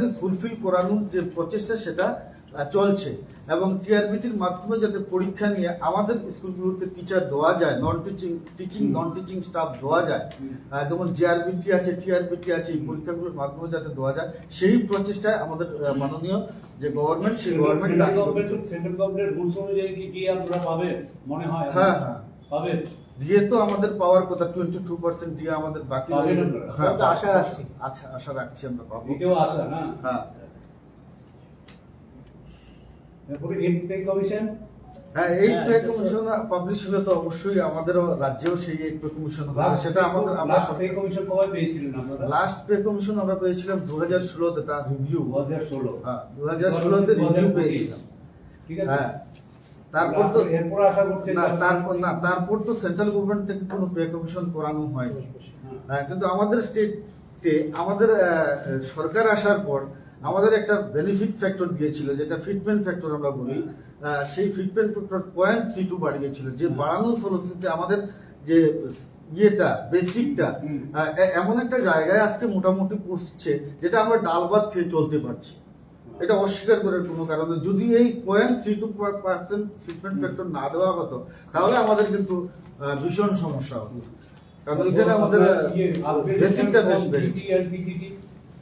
ওটাকে ফুলফিল করানোর যে প্রচেষ্টা সেটা চলছে। এবং টিআরবিটির মাধ্যমে যাতে পরীক্ষা নিয়ে আমাদের স্কুলগুলোতে টিচার দেওয়া যায় non teaching teaching non teaching staff দেওয়া যায় যেমন জিআরবিটি আছে টিআরবিটি আছে এই পরীক্ষাগুলোর মাধ্যমে যাতে দেওয়া যায় সেই প্রচেষ্টায় আমাদের মাননীয় যে গভর্নমেন্ট সেই গভর্নমেন্ট সেন্ট্রাল গভর্নমেন্টের রুলস অনুযায়ী কি কি আপনারা পাবেন মনে হয়? হ্যাঁ হ্যাঁ। পাবেন? দিয়ে তো আমাদের পাওয়ার কথা টোয়েন্টি টু পার্সেন্ট দিয়ে আমাদের বাকি হ্যাঁ আশা রাখছি। আচ্ছা আশা রাখছি আমরা পাবো। আশা না? হ্যাঁ। হ্যাঁ এই হ্যাঁ, পে কমিশন পাবলিশ হলে তো অবশ্যই আমাদেরও রাজ্যেও সেই এই পে কমিশন হবে। সেটা আমাদের আমরা লাস্ট পে কমিশন কবে পেয়েছিলেন আপনারা? লাস্ট পে কমিশন আমরা পেয়েছিলাম দু হাজার ষোলোতে তার রিভিউ দু হাজার ষোলো। হ্যাঁ দু হাজার ষোলোতে রিভিউ পেয়েছিলাম। ঠিক আছে? হ্যাঁ। তারপর তো না তারপর না তারপর তো সেন্ট্রাল গভর্নমেন্ট থেকে কোনো পে কমিশন করানো হয়নি। হ্যাঁ, কিন্তু আমাদের স্টেটে আমাদের সরকার আসার পর আমাদের একটা বেনিফিট ফ্যাক্টর দিয়েছিল যেটা ফিটমেন্ট ফ্যাক্টর আমরা বলি। সেই fitment factor point three two বাড়িয়েছিল। যে বাড়ানোর ফলশ্রুতিতে আমাদের যে ইয়েটা বেসিকটা এমন একটা জায়গায় আজকে মোটামুটি পৌঁছছে যেটা আমরা ডাল ভাত খেয়ে চলতে পারছি। এটা অস্বীকার করার কোনো কারণ। নেই। যদি এই point three two percent treatment factor না দেওয়া হতো তাহলে আমাদের কিন্তু ভীষণ সমস্যা হতো। কারণ এখানে আমাদের বেসিকটা বেশ বেড়েছে।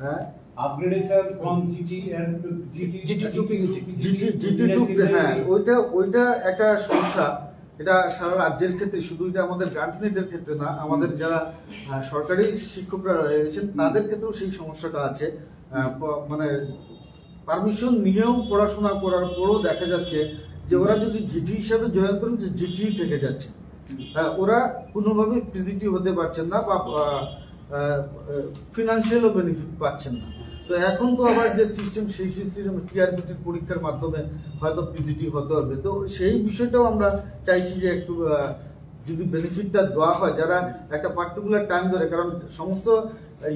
হ্যাঁ? Upgradation from GT and GT GT to PGT GT GT to হ্যাঁ ওইটা ওইটা একটা সমস্যা। এটা সারা রাজ্যের ক্ষেত্রে শুধু এটা আমাদের গার্জেনেটের ক্ষেত্রে না আমাদের যারা সরকারি শিক্ষকরা রয়েছেন তাদের ক্ষেত্রেও সেই সমস্যাটা আছে। আহ, মানে পারমিশন নিয়েও পড়াশোনা করার পরও দেখা যাচ্ছে যে ওরা যদি জিটি হিসাবে জয়েন করেন যে জিটি থেকে যাচ্ছে। হ্যাঁ, ওরা কোনোভাবে পিজিটি হতে পারছেন না বা ফিনান্সিয়ালও বেনিফিট পাচ্ছেন না। তো এখন তো আবার যে সিস্টেম সেই সিস্টেম টিআরবিটির পরীক্ষার মাধ্যমে হয়তো পিজিটি হতে হবে। তো সেই বিষয়টাও আমরা চাইছি যে একটু যদি বেনিফিটটা দেওয়া হয় যারা একটা পার্টিকুলার টাইম ধরে কারণ সমস্ত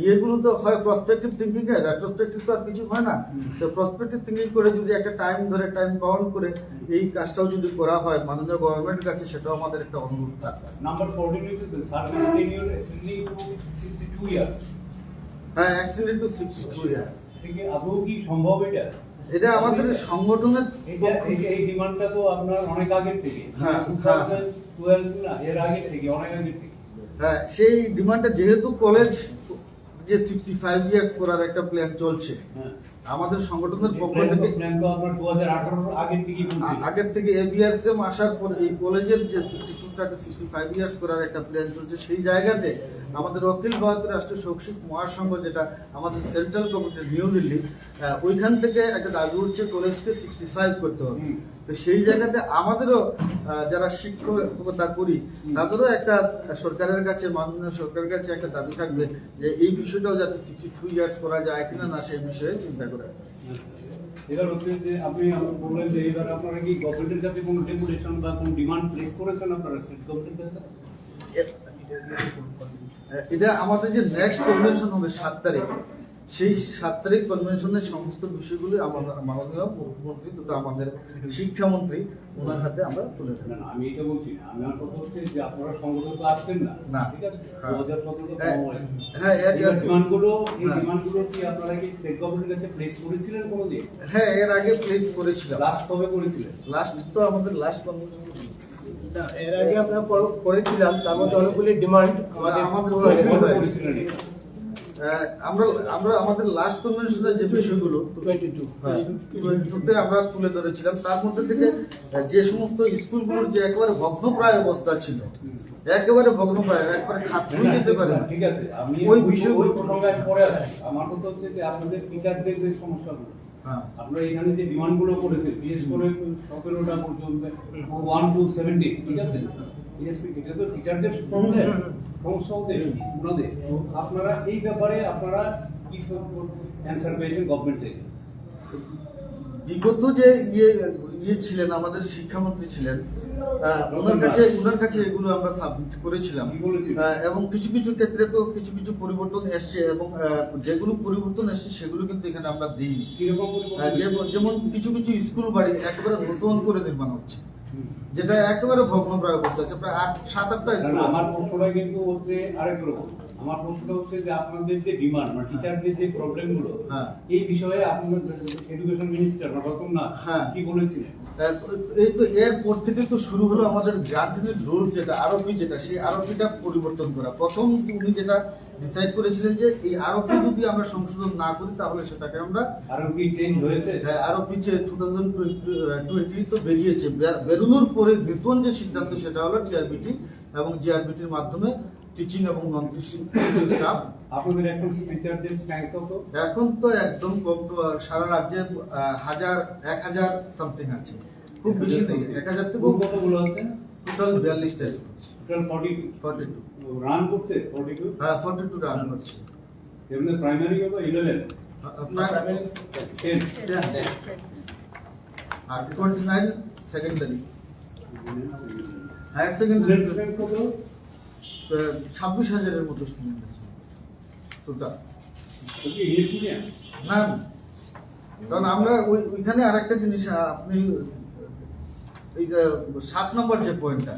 ইয়েগুলো তো হয় প্রসপেক্টিভ থিঙ্কিং এ রেট্রোস্পেক্টিভ তো আর কিছু হয় না। তো প্রসপেক্টিভ থিঙ্কিং করে যদি একটা টাইম ধরে টাইম কাউন্ট করে এই কাজটাও যদি করা হয় মাননীয় গভর্নমেন্টের কাছে সেটাও আমাদের একটা অনুরোধ থাকবে। Sixty-two হ্যাঁ extended to sixty two years থেকে আদৌ কি সম্ভব এটা? এটা আমাদের সংগঠনের এই- এই ডিমান্ডটা তো আপনার অনেক আগের থেকে। হ্যাঁ, হ্যাঁ। টুয়েলভ না এর আগে থেকে অনেক আগে থেকে। হ্যাঁ সেই ডিমান্ডটা যেহেতু কলেজ যে সিক্সটি ফাইভ ইয়ার্স করার একটা প্ল্যান চলছে হ্যাঁ। আমাদের সংগঠনের পক্ষ থেকে আগের থেকে এবিআরসিএম আসার পর এই কলেজের যে সিক্সটি টুটাকে সিক্সটি ফাইভ ইয়ার্স করার একটা প্ল্যান চলছে সেই জায়গাতে আমাদের অখিল ভারতীয় রাষ্ট্রীয় শৈক্ষিক মহাসংঘ যেটা আমাদের সেন্ট্রাল কমিটি নিউ দিল্লি ওইখান থেকে একটা দাবি উঠছে কলেজকে সিক্সটি ফাইভ করতে হবে। তো সেই জায়গাতে আমাদেরও যারা শিক্ষকতা করি তাদেরও একটা সরকারের কাছে মাননীয় সরকারের কাছে একটা দাবি থাকবে যে এই বিষয়টাও যাতে সিক্সটি টু ইয়ার্স করা যায় কিনা না সেই বিষয়ে চিন্তা করে এবার হচ্ছে যে আপনি বললেন যে এবার আপনারা কি গভর্নমেন্টের কাছে কোনো ডেপুটেশন বা কোনো ডিমান্ড প্লেস করেছেন আপনারা স্টেট গভর্নমেন্টের কাছে? এটা আমাদের যে নেক্সট কনভেনশন হবে সাত তারিখ। সেই সাত তারিখ কনভেনশনের সমস্ত বিষয়গুলি আমাদের মাননীয় মুখ্যমন্ত্রী তথা আমাদের শিক্ষামন্ত্রী ওনার হাতে আমরা তুলে না, আমি এটা বলছি না। আমার কথা হচ্ছে যে আপনারা সংগঠন তো আসছেন না না। ঠিক আছে? হ্যাঁ। হ্যাঁ, হ্যাঁ, এক- ডিমান্ডগুলো এই হ্যাঁ। ডিমান্ডগুলো কি আপনারা কি স্টেট গভর্নমেন্টের কাছে প্লেস করেছিলেন কোনোদিন? হ্যাঁ এর আগে প্লেস করেছিলাম। লাস্ট কবে করেছিলেন? লাস্ট তো আমাদের লাস্ট কনভেনশন না, এর আগে আমরা কর- করেছিলাম তার মধ্যে অনেকগুলি ডিমান্ড আমাদের আমাদের আমরা আমরা আমাদের লাস্ট কনভেনশনের যে বিষয়গুলো 22 হ্যাঁ, 22 আমরা তুলে ধরেছিলাম। তার মধ্যে থেকে যে সমস্ত স্কুলগুলোর যে একেবারে ভগ্নপ্রায় অবস্থা ছিল একেবারে ভগ্নপ্রায় একবারে ছাত্রই যেতে পারে ঠিক আছে আমি ওই বিষয়গুলো- পরে আসছি আমার কথা হচ্ছে যে আপনাদের টিচারদের যে সমস্যাগুলো হ্যাঁ। আপনারা এখানে যে ডিমান্ডগুলো করেছেন বিশেষ করে সতেরোটা পর্যন্ত ওয়ান টু সেভেন্টি ঠিক আছে? এটা তো টিচারদের প্রবলেম ওনাদের আপনারা এই ব্যাপারে আপনারা কি অ্যান্সার পেয়েছেন গভর্নমেন্ট থেকে? বিগত যে ইয়ে ইয়ে ছিলেন আমাদের শিক্ষামন্ত্রী ছিলেন ওনার কাছে ওনার কাছে এগুলো আমরা সাবমিট করেছিলাম। এবং কিছু কিছু ক্ষেত্রে তো কিছু কিছু পরিবর্তন এসছে এবং যেগুলো পরিবর্তন এসছে সেগুলো কিন্তু এখানে আমরা দিইনি। যেমন কিছু কিছু স্কুল বাড়ি একেবারে নতুন করে নির্মাণ হচ্ছে। যেটা একেবারে ভগ্ন প্রায় অবস্থা আছে প্রায় আট সাত আটটা স্কুল আমার কিন্তু হচ্ছে আরেক রকম। আমার প্রশ্নটা হচ্ছে যে আপনাদের যে ডিমান্ড মানে টিচারদের যে প্রবলেমগুলো হ্যাঁ। এই বিষয়ে আপনার এডুকেশন মিনিস্টার রতন না হ্যাঁ। কি বলেছিলেন এই তো এরপর থেকে তো শুরু হলো আমাদের গ্রান্টিনের রুল যেটা আরোপি যেটা সেই আরোপিটা পরিবর্তন করা প্রথম উনি যেটা ডিসাইড করেছিলেন যে এই আরোপি যদি আমরা সংশোধন না করি তাহলে সেটাকে আমরা আরও কি চেঞ্জ হয়েছে হ্যাঁ, আরও পিছিয়ে টু থাউজেন্ড টোয়েন্টি তো বেরিয়েছে বের- বেরোনোর পরে নতুন যে সিদ্ধান্ত সেটা হলো টিআরবিটি এবং জিআরবিটির মাধ্যমে টিচিং এবং নন টিচিং স্টাফ আপনাদের এখন টিচারদের স্ট্রেংথ কত? এখন তো একদম কম তো সারা রাজ্যে হাজার এক হাজার সামথিং আছে। খুব বেশি নেই এক হাজার থেকে কতগুলো আছে? টোটাল বিয়াল্লিশটা total forty forty two run করছে ফর্টি টু হ্যাঁ ফর্টি টু রান করছে। এমনি প্রাইমারি কত? ইলেভেন আর twenty nine secondary higher secondary student কত? ছাব্বিশ হাজারের মতো স্টুডেন্ট আছে টোটাল না। কারণ আমরা ওই ওইখানে আরেকটা জিনিস আপনি এই সাত নম্বর যে পয়েন্টটা।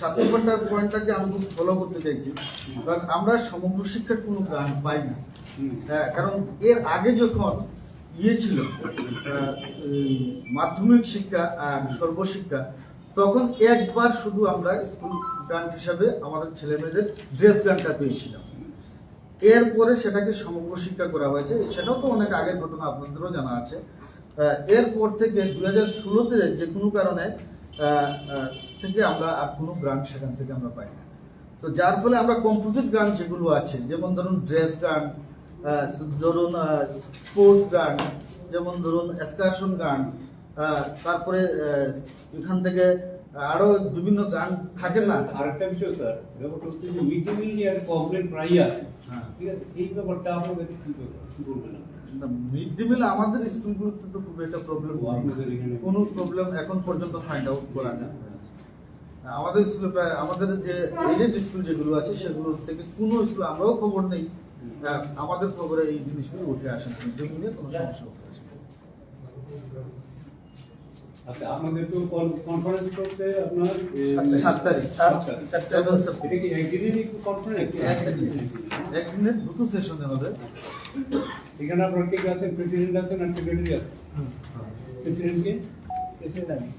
সাত নম্বরটা পয়েন্টটাকে আমি খুব ফলো করতে চাইছি। কারণ আমরা সমগ্র শিক্ষার কোনো গ্রান্ট পাই না। হ্যাঁ কারণ এর আগে যখন ইয়ে ছিল মাধ্যমিক শিক্ষা আর সর্বশিক্ষা তখন একবার শুধু আমরা স্কুল গ্রান্ট হিসাবে আমাদের ছেলে মেয়েদের ড্রেস গ্রান্টটা পেয়েছিলাম। এরপরে সেটাকে সমগ্র শিক্ষা করা হয়েছে। সেটাও তো অনেক আগের ঘটনা, আপনাদেরও জানা আছে। এরপর থেকে দুই হাজার ষোলোতে যে কোনো কারণে থেকে আমরা আর কোনো গ্রান্ট সেখান থেকে আমরা পাই না। তো যার ফলে আমরা কম্পোজিট গান যেগুলো আছে, যেমন ধরুন ড্রেস গান ধরুন স্পোর্টস গান যেমন ধরুন এক্সকারশন গান তারপরে এখান থেকে আরও বিভিন্ন গান থাকে না? আরেকটা বিষয় স্যার ব্যাপারটা হচ্ছে যে মিড ডে মিল নিয়ে কমপ্লেন প্রায়ই আছে হ্যাঁ। ঠিক আছে? এই ব্যাপারটা আপনাদের কি করবেন? মিড ডে মিল আমাদের স্কুলগুলোতে তো খুব একটা প্রবলেম আপনাদের এখানে কোনো প্রবলেম এখন পর্যন্ত ফাইন্ড আউট করা যায় আমাদের স্কুলে প্রায় আমাদের যে এডেড স্কুল যেগুলো আছে সেগুলো থেকে কোনো স্কুল আমরাও খবর নেই। আহ, আমাদের খবরে এই জিনিসগুলো উঠে আসে না। মিড ডে মিলে কোনো সমস্যা উঠে আসে। আচ্ছা আপনাদের তো কনফারেন্স করতে আপনার সাত তারিখ। এটা কি একদিনেরই কনফারেন্স একদিনে একদিনে দুটো সেশনে হবে। এখানে আপনার কে কে আছেন? প্রেসিডেন্ট আছেন আর সেক্রেটারি আছেন? প্রেসিডেন্ট কে? প্রেসিডেন্ট আমি।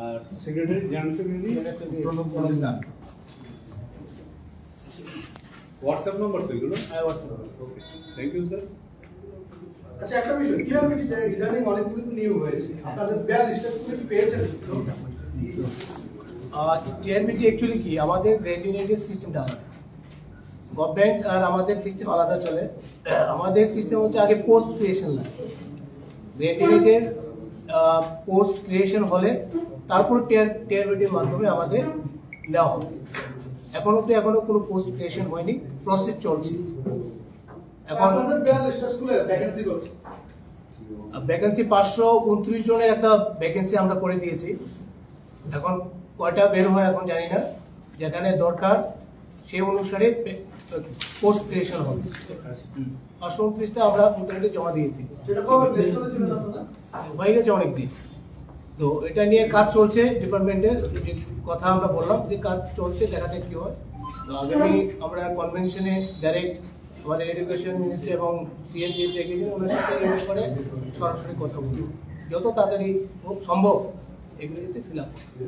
আর secretary general secretary Pranab Majumdar. WhatsApp number তো এগুলো? I was okay thank you sir আচ্ছা একটা বিষয় কীভাবে ইদানিং অনেকগুলো তো নিয়োগ হয়েছে, আপনাদের বিয়াল্লিশটা স্কুলে কি পেয়েছেন? টিআরবিটি অ্যাকচুয়ালি কি? আমাদের গ্র্যাজুয়েটের সিস্টেমটা আলাদা। গভর্নমেন্ট আর আমাদের সিস্টেম আলাদা চলে। আমাদের সিস্টেম হচ্ছে আগে পোস্ট ক্রিয়েশন লাগে গ্র্যাজুয়েটের পোস্ট ক্রিয়েশন হলে তারপর টিআর টিআরবিটির মাধ্যমে আমাদের নেওয়া হবে। এখনও তো এখনও কোনো পোস্ট ক্রিয়েশন হয়নি প্রসেস চলছে। এখন আপনাদের বিয়াল্লিশটা স্কুলে ভ্যাকেন্সি কত? ভ্যাকেন্সি পাঁচশো উনত্রিশ জনের একটা ভ্যাকেন্সি আমরা করে দিয়েছি। এখন কয়টা বের হয় এখন জানি না। যেখানে দরকার সেই অনুসারে পোস্ট ক্রিয়েশন হবে। পাঁচশো উনত্রিশটা আমরা মোটামুটি জমা দিয়েছি। হয়ে গেছে অনেকদিন। তো এটা নিয়ে কাজ চলছে ডিপার্টমেন্টের কথা আমরা বললাম যে কাজ চলছে দেখা যাক কি হয়। আগামী আমরা কনভেনশনে ডাইরেক্ট আমাদের এডুকেশন মিনিস্টার এবং সিএনজি দেখেছেন ওনার সাথে এই ব্যাপারে সরাসরি কথা বলি যত তাড়াতাড়ি সম্ভব এগুলো যাতে ফিল আপ